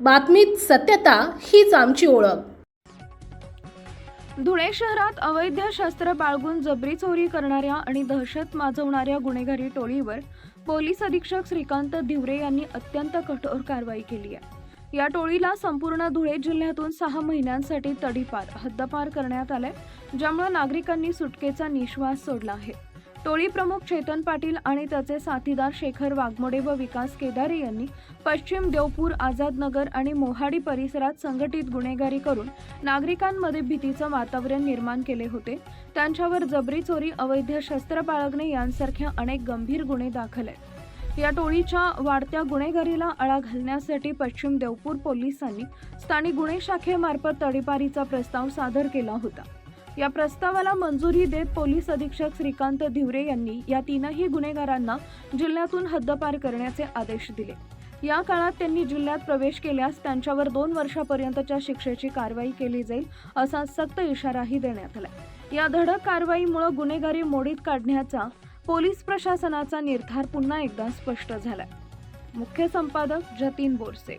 बातमीत सत्यता हीच आमची ओळख. धुळे शहरात अवैध शस्त्र बाळगून जबरी चोरी करणाऱ्या आणि दहशत माजवणाऱ्या गुन्हेगारी टोळीवर पोलीस अधीक्षक श्रीकांत धिवरे यांनी अत्यंत कठोर कारवाई केली आहे. या टोळीला संपूर्ण धुळे जिल्ह्यातून सहा महिन्यांसाठी तडीपार हद्दपार करण्यात आले ज्यामुळे नागरिकांनी सुटकेचा निश्वास सोडला आहे. टोळी प्रमुख चेतन पाटील आणि त्याचे साथीदार शेखर वाघमोडे व विकास केदारे यांनी पश्चिम देवपूर आझादनगर आणि मोहाडी परिसरात संघटित गुन्हेगारी करून नागरिकांमध्ये भीतीचं वातावरण निर्माण केले होते. त्यांच्यावर जबरी चोरी अवैध शस्त्र बाळगणे यांसारख्या अनेक गंभीर गुन्हे दाखल आहेत. या टोळीच्या वाढत्या गुन्हेगारीला आळा घालण्यासाठी पश्चिम देवपूर पोलिसांनी स्थानिक गुन्हे शाखेमार्फत तडीपारीचा प्रस्ताव सादर केला होता. या प्रस्तावाला मंजुरी देत पोलीस अधीक्षक श्रीकांत धिवरे यांनी या तीनही गुन्हेगारांना जिल्ह्यातून हद्दपार करण्याचे आदेश दिले. या काळात त्यांनी जिल्ह्यात प्रवेश केल्यास त्यांच्यावर दोन वर्षापर्यंतच्या शिक्षेची कारवाई केली जाईल असा सक्त इशाराही देण्यात आला या धडक कारवाईमुळे गुन्हेगारी मोडीत काढण्याचा पोलीस प्रशासनाचा निर्धार पुन्हा एकदा स्पष्ट झाला मुख्य संपादक जतीन बोरसे